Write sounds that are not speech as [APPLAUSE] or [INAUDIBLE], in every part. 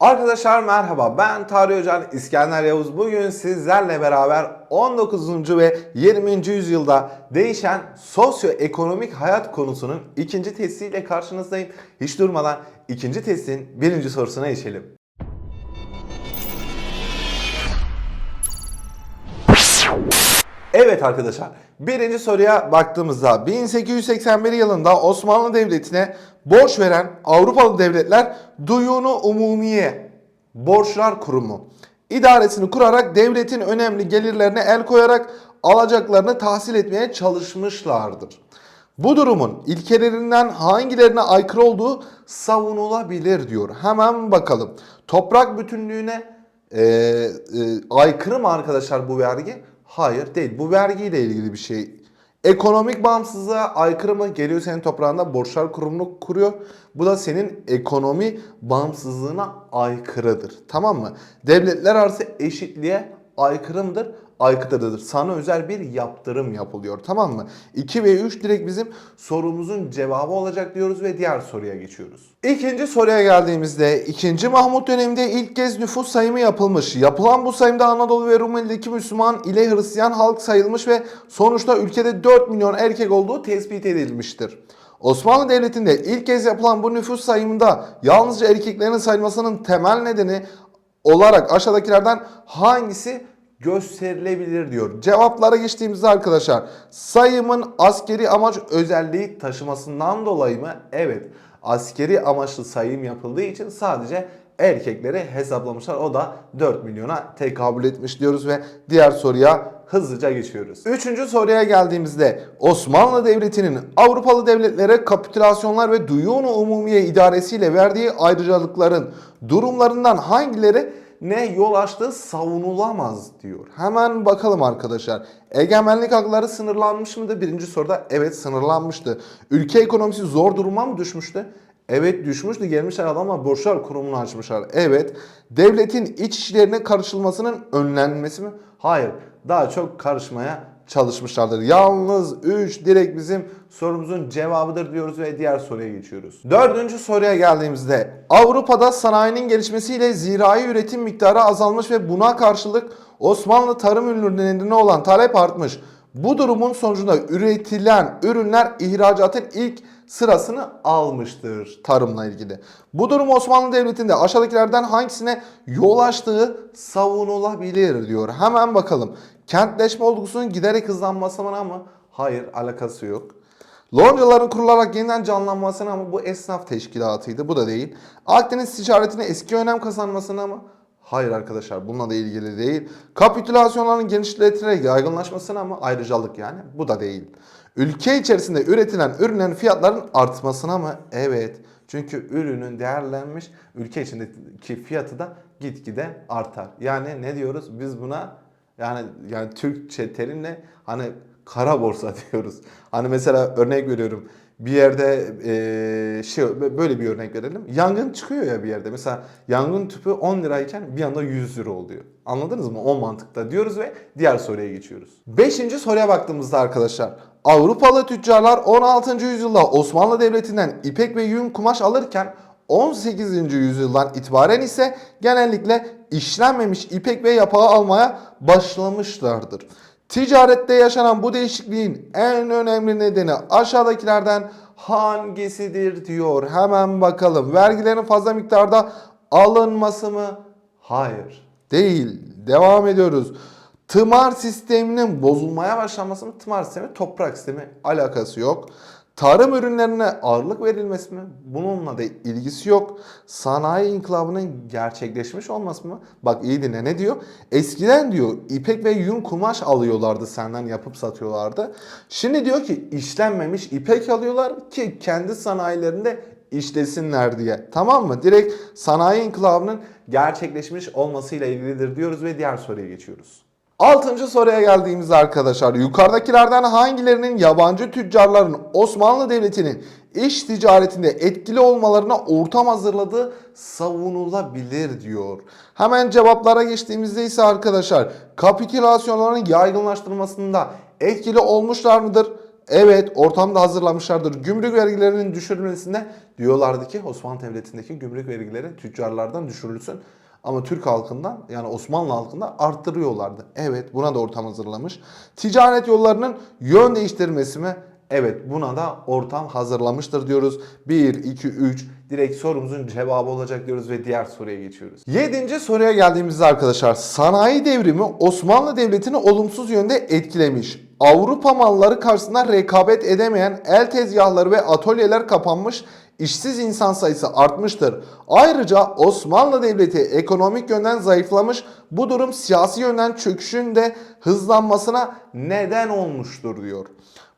Arkadaşlar merhaba ben Tarih Hocan İskender Yavuz. Bugün sizlerle beraber 19. ve 20. yüzyılda değişen sosyoekonomik hayat konusunun ikinci testiyle karşınızdayım. Hiç durmadan ikinci testin birinci sorusuna geçelim. Evet arkadaşlar birinci soruya baktığımızda 1881 yılında Osmanlı Devleti'ne borç veren Avrupalı devletler Duyunu Umumiye Borçlar Kurumu idaresini kurarak devletin önemli gelirlerine el koyarak alacaklarını tahsil etmeye çalışmışlardır. Bu durumun ilkelerinden hangilerine aykırı olduğu savunulabilir diyor. Hemen bakalım. Toprak bütünlüğüne e, e, aykırı mı arkadaşlar bu vergi? Hayır değil. Bu vergiyle ilgili bir şey. Ekonomik bağımsızlığa aykırı mı? Geliyor senin toprağında borçlar kurumunu kuruyor. Bu da senin ekonomi bağımsızlığına aykırıdır. Tamam mı? Devletler arası eşitliğe aykırı mıdır? Aykırıdır. Sana özel bir yaptırım yapılıyor. Tamam mı? 2 ve 3 direkt bizim sorumuzun cevabı olacak diyoruz ve diğer soruya geçiyoruz. İkinci soruya geldiğimizde 2. Mahmut döneminde ilk kez nüfus sayımı yapılmış. Yapılan bu sayımda Anadolu ve Rumeli'deki Müslüman ile Hristiyan halk sayılmış ve sonuçta ülkede 4 milyon erkek olduğu tespit edilmiştir. Osmanlı Devleti'nde ilk kez yapılan bu nüfus sayımında yalnızca erkeklerin sayılmasının temel nedeni olarak aşağıdakilerden hangisi gösterilebilir diyor. Cevaplara geçtiğimizde arkadaşlar sayımın askeri amaç özelliği taşımasından dolayı mı? Evet. Askeri amaçlı sayım yapıldığı için sadece erkekleri hesaplamışlar. O da 4 milyona tekabül etmiş diyoruz ve diğer soruya hızlıca geçiyoruz. Üçüncü soruya geldiğimizde Osmanlı Devleti'nin Avrupalı devletlere kapitülasyonlar ve duyunu umumiye idaresiyle verdiği ayrıcalıkların durumlarından hangileri ne yol açtığı savunulamaz diyor. Hemen bakalım arkadaşlar. Egemenlik hakları sınırlanmış mıydı? Birinci soruda evet sınırlanmıştı. Ülke ekonomisi zor duruma mı düşmüştü? Evet düşmüştü. Gelmişler adamlar borçlar kurumunu açmışlar. Evet. Devletin iç işlerine karışılmasının önlenmesi mi? Hayır. Daha çok karışmaya çalışmışlardır. Yalnız 3 direkt bizim sorumuzun cevabıdır diyoruz ve diğer soruya geçiyoruz. Dördüncü soruya geldiğimizde Avrupa'da sanayinin gelişmesiyle zirai üretim miktarı azalmış ve buna karşılık Osmanlı tarım ürünlerine olan talep artmış. Bu durumun sonucunda üretilen ürünler ihracatın ilk sırasını almıştır tarımla ilgili. Bu durum Osmanlı Devleti'nde aşağıdakilerden hangisine yol açtığı savunulabilir diyor. Hemen bakalım. Kentleşme olgusunun giderek hızlanmasına mı? Hayır alakası yok. Loncaların kurularak yeniden canlanmasına ama bu esnaf teşkilatıydı. Bu da değil. Akdeniz ticaretine eski önem kazanmasına mı? Hayır arkadaşlar bununla da ilgili değil. Kapitülasyonların genişletilerek yaygınlaşmasına mı? Ayrıcalık yani. Bu da değil. Ülke içerisinde üretilen ürünlerin fiyatların artmasına mı? Evet. Çünkü ürünün değerlenmiş ülke içindeki fiyatı da gitgide artar. Yani ne diyoruz? Biz buna yani yani Türkçe terimle hani kara borsa [LAUGHS] diyoruz. Hani mesela örnek veriyorum. Bir yerde eee, şey böyle bir örnek verelim. Yangın çıkıyor ya bir yerde. Mesela yangın tüpü 10 lirayken bir anda 100 lira oluyor. Anladınız mı? O mantıkta diyoruz ve diğer soruya geçiyoruz. Beşinci soruya baktığımızda arkadaşlar. Avrupalı tüccarlar 16. yüzyılda Osmanlı Devleti'nden ipek ve yün kumaş alırken 18. yüzyıldan itibaren ise genellikle işlenmemiş ipek ve yapağı almaya başlamışlardır. Ticarette yaşanan bu değişikliğin en önemli nedeni aşağıdakilerden hangisidir diyor. Hemen bakalım. Vergilerin fazla miktarda alınması mı? Hayır. Değil. Devam ediyoruz. Tımar sisteminin bozulmaya başlaması mı? Tımar sistemi toprak sistemi alakası yok. Tarım ürünlerine ağırlık verilmesi mi? Bununla da ilgisi yok. Sanayi inkılabının gerçekleşmiş olması mı? Bak iyi dinle ne diyor? Eskiden diyor ipek ve yün kumaş alıyorlardı senden yapıp satıyorlardı. Şimdi diyor ki işlenmemiş ipek alıyorlar ki kendi sanayilerinde işlesinler diye. Tamam mı? Direkt sanayi inkılabının gerçekleşmiş olmasıyla ilgilidir diyoruz ve diğer soruya geçiyoruz. Altıncı soruya geldiğimizde arkadaşlar yukarıdakilerden hangilerinin yabancı tüccarların Osmanlı Devleti'nin iş ticaretinde etkili olmalarına ortam hazırladığı savunulabilir diyor. Hemen cevaplara geçtiğimizde ise arkadaşlar kapitülasyonların yaygınlaştırılmasında etkili olmuşlar mıdır? Evet ortamda hazırlamışlardır. Gümrük vergilerinin düşürülmesinde diyorlardı ki Osmanlı Devleti'ndeki gümrük vergileri tüccarlardan düşürülsün. Ama Türk halkından yani Osmanlı halkından arttırıyorlardı. Evet buna da ortam hazırlamış. Ticaret yollarının yön değiştirmesi mi? Evet buna da ortam hazırlamıştır diyoruz. 1, 2, 3 direkt sorumuzun cevabı olacak diyoruz ve diğer soruya geçiyoruz. Yedinci soruya geldiğimizde arkadaşlar sanayi devrimi Osmanlı Devleti'ni olumsuz yönde etkilemiş. Avrupa malları karşısında rekabet edemeyen el tezgahları ve atölyeler kapanmış işsiz insan sayısı artmıştır. Ayrıca Osmanlı Devleti ekonomik yönden zayıflamış. Bu durum siyasi yönden çöküşün de hızlanmasına neden olmuştur diyor.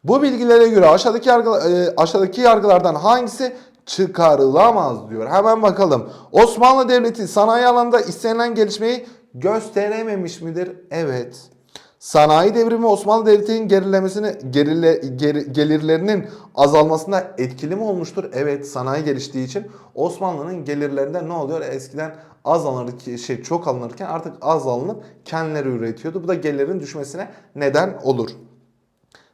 Bu bilgilere göre aşağıdaki yargı, e, aşağıdaki yargılardan hangisi çıkarılamaz diyor. Hemen bakalım. Osmanlı Devleti sanayi alanında istenilen gelişmeyi gösterememiş midir? Evet. Sanayi devrimi Osmanlı Devleti'nin gerilemesini gerile, geri- gelirlerinin azalmasında etkili mi olmuştur? Evet, sanayi geliştiği için Osmanlı'nın gelirlerinde ne oluyor? Eskiden az alınırken, şey çok alınırken artık az alınıp kendileri üretiyordu. Bu da gelirlerin düşmesine neden olur.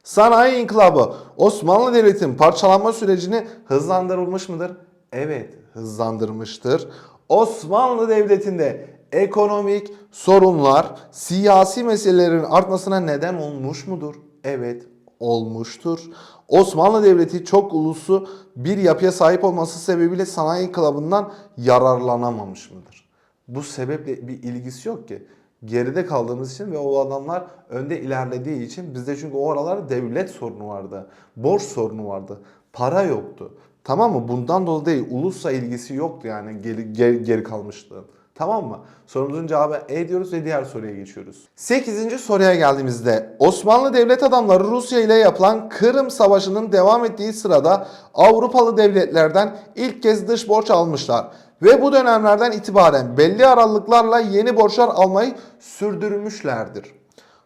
Sanayi inkılabı Osmanlı Devleti'nin parçalanma sürecini hızlandırılmış mıdır? Evet, hızlandırmıştır. Osmanlı Devleti'nde ekonomik sorunlar siyasi meselelerin artmasına neden olmuş mudur? Evet, olmuştur. Osmanlı Devleti çok uluslu bir yapıya sahip olması sebebiyle sanayi inkılabından yararlanamamış mıdır? Bu sebeple bir ilgisi yok ki. Geride kaldığımız için ve o adamlar önde ilerlediği için bizde çünkü o aralar devlet sorunu vardı. Borç sorunu vardı. Para yoktu. Tamam mı? Bundan dolayı değil. Ulusla ilgisi yoktu yani geri, geri, geri kalmıştı. Tamam mı? Sorumuzun cevabı E diyoruz ve diğer soruya geçiyoruz. 8. soruya geldiğimizde Osmanlı devlet adamları Rusya ile yapılan Kırım Savaşı'nın devam ettiği sırada Avrupalı devletlerden ilk kez dış borç almışlar. Ve bu dönemlerden itibaren belli aralıklarla yeni borçlar almayı sürdürmüşlerdir.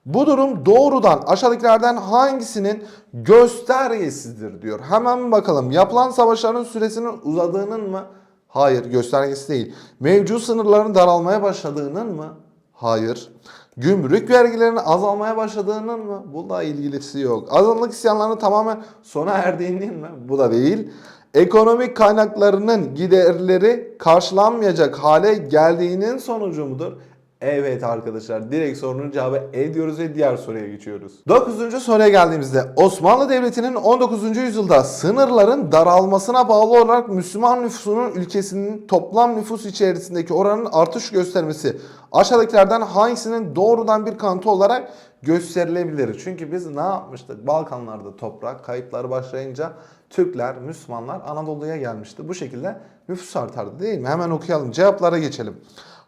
Bu durum doğrudan aşağıdakilerden hangisinin göstergesidir diyor. Hemen bakalım. Yapılan savaşların süresinin uzadığının mı? Hayır, göstergesi değil. Mevcut sınırların daralmaya başladığının mı? Hayır. Gümrük vergilerinin azalmaya başladığının mı? Bununla ilgilisi yok. Azınlık isyanlarının tamamen sona erdiğinin mi? Bu da değil. Ekonomik kaynaklarının giderleri karşılanmayacak hale geldiğinin sonucu mudur? Evet arkadaşlar direkt sorunun cevabı E diyoruz ve diğer soruya geçiyoruz. 9. soruya geldiğimizde Osmanlı Devleti'nin 19. yüzyılda sınırların daralmasına bağlı olarak Müslüman nüfusunun ülkesinin toplam nüfus içerisindeki oranın artış göstermesi aşağıdakilerden hangisinin doğrudan bir kanıtı olarak gösterilebilir? Çünkü biz ne yapmıştık? Balkanlarda toprak kayıpları başlayınca Türkler, Müslümanlar Anadolu'ya gelmişti. Bu şekilde nüfus artardı değil mi? Hemen okuyalım. Cevaplara geçelim.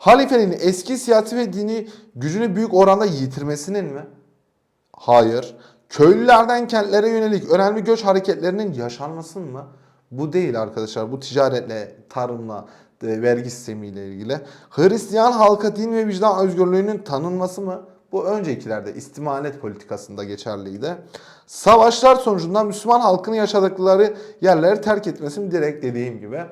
Halifenin eski siyasi ve dini gücünü büyük oranda yitirmesinin mi? Hayır. Köylülerden kentlere yönelik önemli göç hareketlerinin yaşanmasın mı? Bu değil arkadaşlar. Bu ticaretle, tarımla, e, vergi sistemiyle ilgili. Hristiyan halka din ve vicdan özgürlüğünün tanınması mı? Bu öncekilerde istimalet politikasında geçerliydi. Savaşlar sonucunda Müslüman halkın yaşadıkları yerleri terk etmesi mi? Direkt dediğim gibi.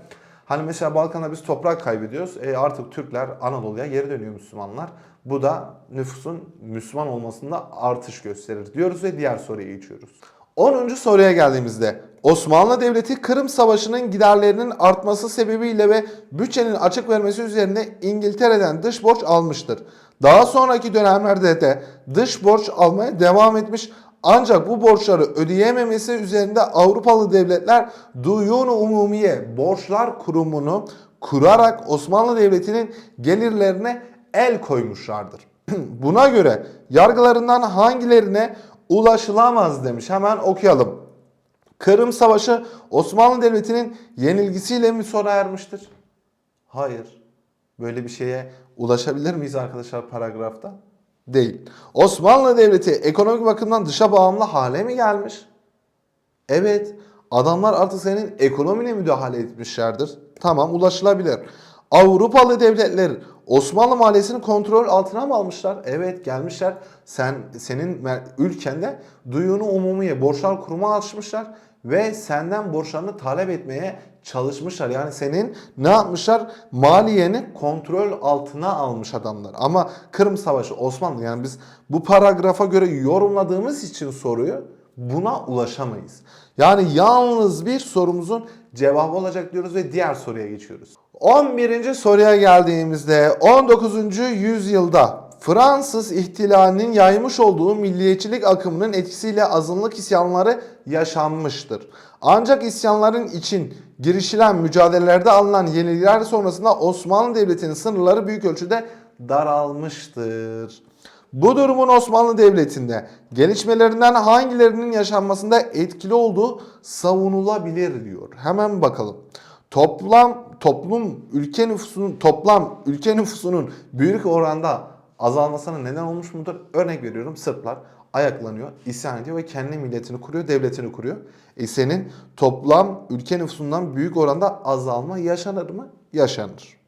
Hani mesela Balkan'da biz toprak kaybediyoruz. E artık Türkler Anadolu'ya geri dönüyor Müslümanlar. Bu da nüfusun Müslüman olmasında artış gösterir diyoruz ve diğer soruya geçiyoruz. 10. soruya geldiğimizde Osmanlı Devleti Kırım Savaşı'nın giderlerinin artması sebebiyle ve bütçenin açık vermesi üzerine İngiltere'den dış borç almıştır. Daha sonraki dönemlerde de dış borç almaya devam etmiş ancak bu borçları ödeyememesi üzerinde Avrupalı devletler Duyun Umumiye Borçlar Kurumu'nu kurarak Osmanlı Devleti'nin gelirlerine el koymuşlardır. [CLEARS THROAT] Buna göre yargılarından hangilerine ulaşılamaz demiş. Hemen okuyalım. Kırım Savaşı Osmanlı Devleti'nin yenilgisiyle mi sona ermiştir? Hayır. Böyle bir şeye ulaşabilir miyiz arkadaşlar paragrafta? Değil. Osmanlı Devleti ekonomik bakımdan dışa bağımlı hale mi gelmiş? Evet. Adamlar artık senin ekonomine müdahale etmişlerdir. Tamam ulaşılabilir. Avrupalı devletler Osmanlı maliyesini kontrol altına mı almışlar? Evet gelmişler. Sen senin ülkende duyunu umumiye borçlar kurumu açmışlar ve senden borçlarını talep etmeye çalışmışlar. Yani senin ne yapmışlar? Maliyeni kontrol altına almış adamlar. Ama Kırım Savaşı Osmanlı yani biz bu paragrafa göre yorumladığımız için soruyu Buna ulaşamayız. Yani yalnız bir sorumuzun cevabı olacak diyoruz ve diğer soruya geçiyoruz. 11. soruya geldiğimizde 19. yüzyılda Fransız ihtilalinin yaymış olduğu milliyetçilik akımının etkisiyle azınlık isyanları yaşanmıştır. Ancak isyanların için girişilen mücadelelerde alınan yenilikler sonrasında Osmanlı Devleti'nin sınırları büyük ölçüde daralmıştır. Bu durumun Osmanlı Devleti'nde gelişmelerinden hangilerinin yaşanmasında etkili olduğu savunulabilir diyor. Hemen bakalım. Toplam toplum ülke nüfusunun toplam ülke nüfusunun büyük oranda azalmasına neden olmuş mudur? Örnek veriyorum Sırplar ayaklanıyor, isyan ediyor ve kendi milletini kuruyor, devletini kuruyor. E senin toplam ülke nüfusundan büyük oranda azalma yaşanır mı? Yaşanır.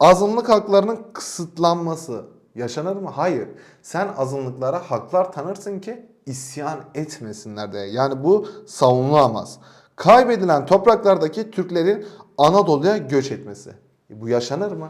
Azınlık haklarının kısıtlanması yaşanır mı? Hayır. Sen azınlıklara haklar tanırsın ki isyan etmesinler diye. Yani bu savunulamaz. Kaybedilen topraklardaki Türklerin Anadolu'ya göç etmesi. E bu yaşanır mı?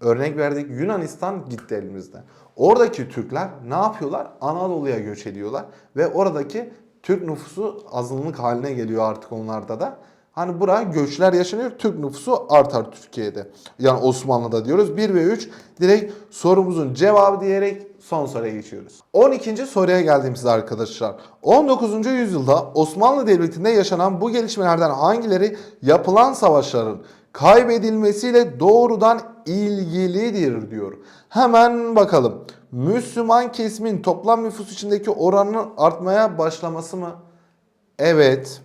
Örnek verdik Yunanistan gitti elimizde. Oradaki Türkler ne yapıyorlar? Anadolu'ya göç ediyorlar ve oradaki Türk nüfusu azınlık haline geliyor artık onlarda da. Hani buraya göçler yaşanıyor. Türk nüfusu artar Türkiye'de. Yani Osmanlı'da diyoruz. 1 ve 3 direkt sorumuzun cevabı diyerek son soruya geçiyoruz. 12. soruya geldiğimizde arkadaşlar. 19. yüzyılda Osmanlı Devleti'nde yaşanan bu gelişmelerden hangileri yapılan savaşların kaybedilmesiyle doğrudan ilgilidir diyor. Hemen bakalım. Müslüman kesimin toplam nüfus içindeki oranının artmaya başlaması mı? Evet.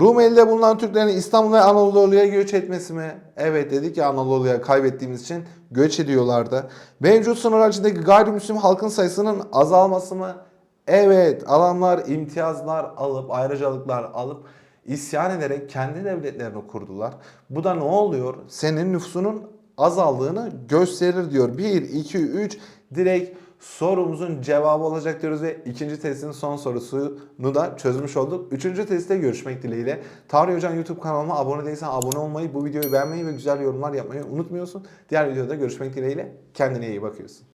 Rumeli'de bulunan Türklerin İstanbul ve Anadolu'ya göç etmesi mi? Evet dedik ya Anadolu'ya kaybettiğimiz için göç ediyorlardı. Mevcut sınırlar içindeki gayrimüslim halkın sayısının azalması mı? Evet adamlar imtiyazlar alıp ayrıcalıklar alıp isyan ederek kendi devletlerini kurdular. Bu da ne oluyor? Senin nüfusunun azaldığını gösterir diyor. 1, 2, 3 direkt sorumuzun cevabı olacak diyoruz ve ikinci testin son sorusunu da çözmüş olduk. Üçüncü testte görüşmek dileğiyle. Tarih Hocam YouTube kanalıma abone değilsen abone olmayı, bu videoyu beğenmeyi ve güzel yorumlar yapmayı unutmuyorsun. Diğer videoda görüşmek dileğiyle. Kendine iyi bakıyorsun.